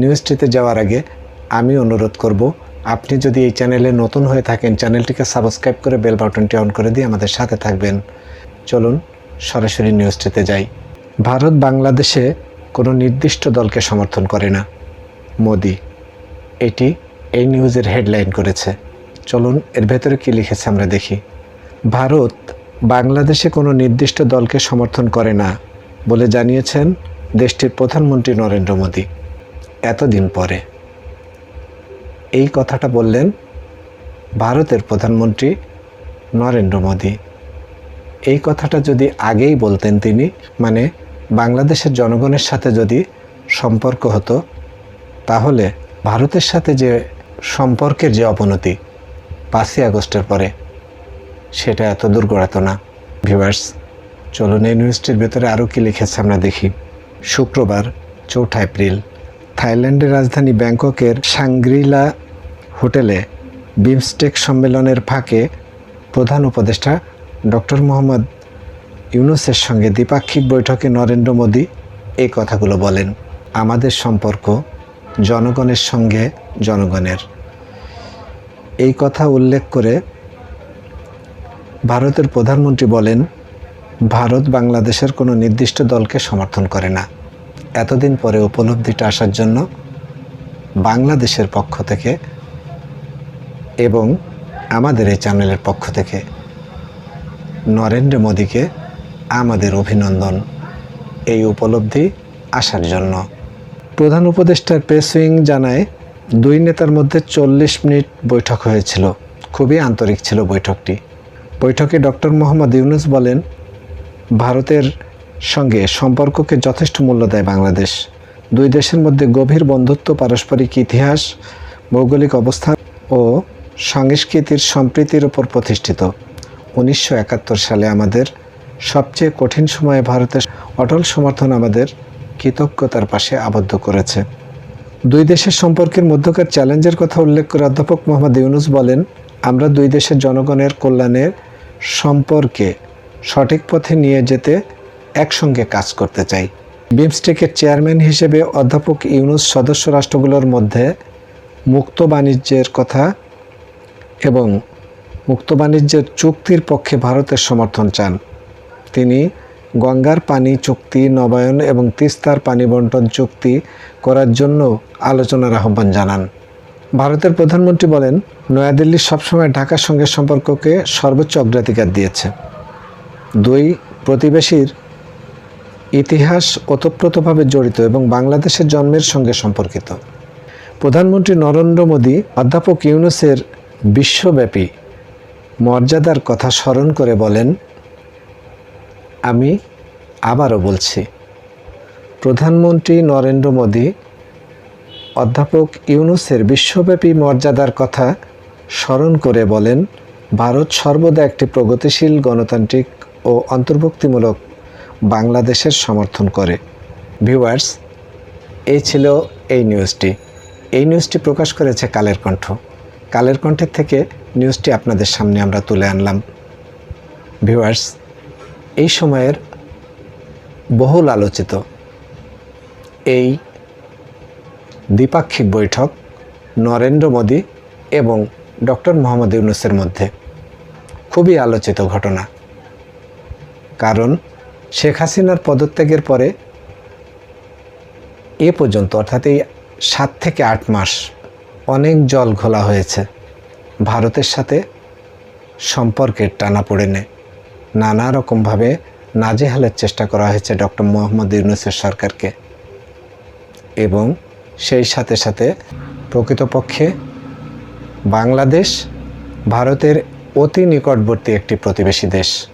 নিউজটিতে যাওয়ার আগে আমি অনুরোধ করব, আপনি যদি এই চ্যানেলে নতুন হয়ে থাকেন, চ্যানেলটিকে সাবস্ক্রাইব করে বেল বাটনটি অন করে দিয়ে আমাদের সাথে থাকবেন। চলুন সরাসরি নিউজটিতে যাই। ভারত বাংলাদেশে কোনো নির্দিষ্ট দলকে সমর্থন করে না। মোদি, এটি এই নিউজের হেডলাইন করেছে। চলুন, এর ভেতরে কী লিখেছে আমরা দেখি। ভারত বাংলাদেশে কোনো নির্দিষ্ট দলকে সমর্থন করে না বলে জানিয়েছেন দেশটির প্রধানমন্ত্রী নরেন্দ্র মোদী। এতদিন পরে। এই কথাটা বললেন ভারতের প্রধানমন্ত্রী নরেন্দ্র মোদী। এই কথাটা যদি আগেই বলতেন তিনি মানে বাংলাদেশের জনগণের সাথে যদি সম্পর্ক হতো, তাহলে ভারতের সাথে যে সম্পর্কের যে অবনতি পাঁচই আগস্টের পরে, সেটা এত দূর না। ভিউয়ার্স, চলুন এই নিউজটির ভেতরে আরও কী লিখেছে আমরা দেখি। শুক্রবার, চৌঠা এপ্রিল। থাইল্যান্ডের রাজধানী ব্যাংককের সাংগ্রিলা হোটেলে বিমস্টেক সম্মেলনের ফাঁকে প্রধান উপদেষ্টা ডক্টর মোহাম্মদ ইউনুসের সঙ্গে দ্বিপাক্ষিক বৈঠকে নরেন্দ্র মোদী এই কথাগুলো বলেন, আমাদের সম্পর্ক জনগণের সঙ্গে জনগণের। এই কথা উল্লেখ করে ভারতের প্রধানমন্ত্রী বলেন, ভারত বাংলাদেশের কোনো নির্দিষ্ট দলকে সমর্থন করে না। এতদিন পরে উপলব্ধিটা আসার জন্য বাংলাদেশের পক্ষ থেকে এবং আমাদের এই চ্যানেলের পক্ষ থেকে নরেন্দ্র মোদীকে আমাদের অভিনন্দন এই উপলব্ধি আসার জন্য। প্রধান উপদেষ্টার প্রেস উইং জানায়, দুই নেতার মধ্যে চল্লিশ মিনিট বৈঠক হয়েছিল। খুবই আন্তরিক ছিল বৈঠকটি। বৈঠকে ডক্টর মোহাম্মদ ইউনুস বলেন, ভারতের সঙ্গে সম্পর্ককে যথেষ্ট মূল্য দেয় বাংলাদেশ। দুই দেশের মধ্যে গভীর বন্ধুত্ব, পারস্পরিক ইতিহাস, ভৌগোলিক অবস্থান ও সংস্কৃতির সম্প্রীতির উপর প্রতিষ্ঠিত। উনিশশো একাত্তর সালে আমাদের সবচেয়ে কঠিন সময়ে ভারতের অটল সমর্থন আমাদের কৃতজ্ঞতার পাশে আবদ্ধ করেছে। দুই দেশের সম্পর্কের মধ্যকার চ্যালেঞ্জের কথা উল্লেখ করে অধ্যাপক মোহাম্মদ ইউনুস বলেন, আমরা দুই দেশের জনগণের কল্যাণের সম্পর্কে সঠিক পথে নিয়ে যেতে একসঙ্গে কাজ করতে চাই। বিমস্টেকের চেয়ারম্যান হিসেবে অধ্যাপক ইউনুস সদস্য রাষ্ট্রগুলোর মধ্যে মুক্ত বাণিজ্যের কথা এবং মুক্ত বাণিজ্যের চুক্তির পক্ষে ভারতের সমর্থন চান। তিনি গঙ্গার পানি চুক্তি, নবায়ন এবং তিস্তার পানি বন্টন চুক্তি করার জন্য আলোচনার আহ্বান জানান। ভারতের প্রধানমন্ত্রী বলেন, নয়াদিল্লি সবসময় ঢাকার সঙ্গে সম্পর্ককে সর্বোচ্চ অগ্রাধিকার দিয়েছে। দুই প্রতিবেশীর ইতিহাস ওতপ্রোতভাবে জড়িত এবং বাংলাদেশের জন্মের সঙ্গে সম্পর্কিত। প্রধানমন্ত্রী নরেন্দ্র মোদী, অধ্যাপক ইউনুসের বিশ্বব্যাপী মর্যাদার কথা স্মরণ করে বলেন, আমি আবারও বলছি, প্রধানমন্ত্রী নরেন্দ্র মোদী, অধ্যাপক ইউনুসের বিশ্বব্যাপী মর্যাদার কথা স্মরণ করে বলেন, ভারত সর্বদা একটি প্রগতিশীল গণতান্ত্রিক ও অন্তর্ভুক্তিমূলক বাংলাদেশের সমর্থন করে। ভিউয়ার্স, এই ছিল এই নিউজটি। এই নিউজটি প্রকাশ করেছে কালের কণ্ঠ। কালের কণ্ঠের থেকে নিউজটি আপনাদের সামনে আমরা তুলে আনলাম। ভিউয়ার্স, এই সময়ের বহুল আলোচিত এই দ্বিপাক্ষিক বৈঠক নরেন্দ্র মোদী এবং ডক্টর মোহাম্মদ ইউনুসের মধ্যে। খুবই আলোচিত ঘটনা। কারণ শেখ হাসিনার পদত্যাগের পরে এ পর্যন্ত, অর্থাৎ এই সাত থেকে আট মাস অনেক জল ঘোলা হয়েছে। ভারতের সাথে সম্পর্কের টানা পড়ে নেয় নানা রকমভাবে নাজেহালের চেষ্টা করা হয়েছে ডক্টর মোহাম্মদ ইউনুসের সরকারকে। এবং সেই সাথে সাথে প্রকৃতপক্ষে বাংলাদেশ ভারতের অতি নিকটবর্তী একটি প্রতিবেশী দেশ।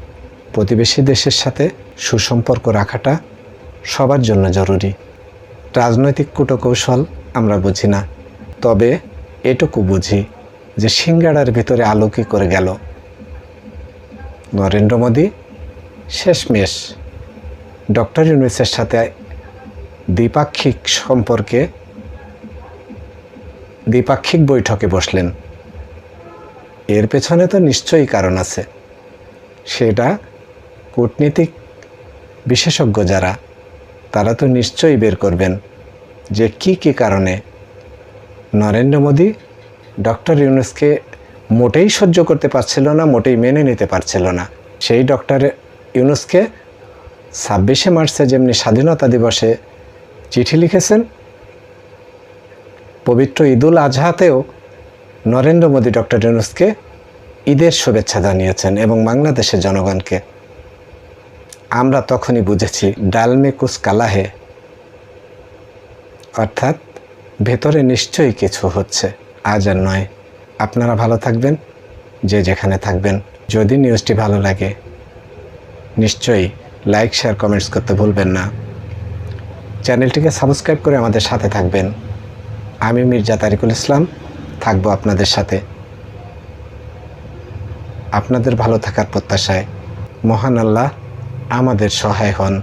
প্রতিবেশী দেশের সাথে সুসম্পর্ক রাখাটা সবার জন্য জরুরি। রাজনৈতিক কূটকৌশল আমরা বুঝি না। তবে এটুকু বুঝি যে সিঙ্গাড়ার ভিতরে আলো কী করে গেল। নরেন্দ্র মোদী, শেষমেশ ডক্টর ইউনুসের সাথে দ্বিপাক্ষিক সম্পর্কে দ্বিপাক্ষিক বৈঠকে বসলেন। এর পেছনে তো নিশ্চয়ই কারণ আছে। সেটা কূটনীতিক বিশেষজ্ঞ যারা, তারা তো নিশ্চয়ই বের করবেন যে কি কি কারণে নরেন্দ্র মোদী ডক্টর ইউনুসকে মোটেই সহ্য করতে পারছিল না, মোটেই মেনে নিতে পারছিল না। সেই ডক্টর ইউনুসকে ছাব্বিশে মার্চে যেমনি স্বাধীনতা দিবসে চিঠি লিখেছেন, পবিত্র ঈদুল আজহাতেও নরেন্দ্র মোদী ডক্টর ইউনুসকে ঈদের শুভেচ্ছা জানিয়েছেন এবং বাংলাদেশের জনগণকে আমরা তখনই বুঝেছি ডালমে কুস কালাহে। অর্থাৎ ভেতরে নিশ্চয়ই কিছু হচ্ছে, আজ আর নয়। আপনারা ভালো থাকবেন, যে যেখানে থাকবেন। যদি নিউজটি ভালো লাগে, নিশ্চয়ই লাইক, শেয়ার, কমেন্টস করতে ভুলবেন না। চ্যানেলটিকে সাবস্ক্রাইব করে আমাদের সাথে থাকবেন। আমি মির্জা তারিকুল ইসলাম, থাকব আপনাদের সাথে। আপনাদের ভালো থাকার প্রত্যাশায় মহান আল্লাহ আমাদের সহায় হন।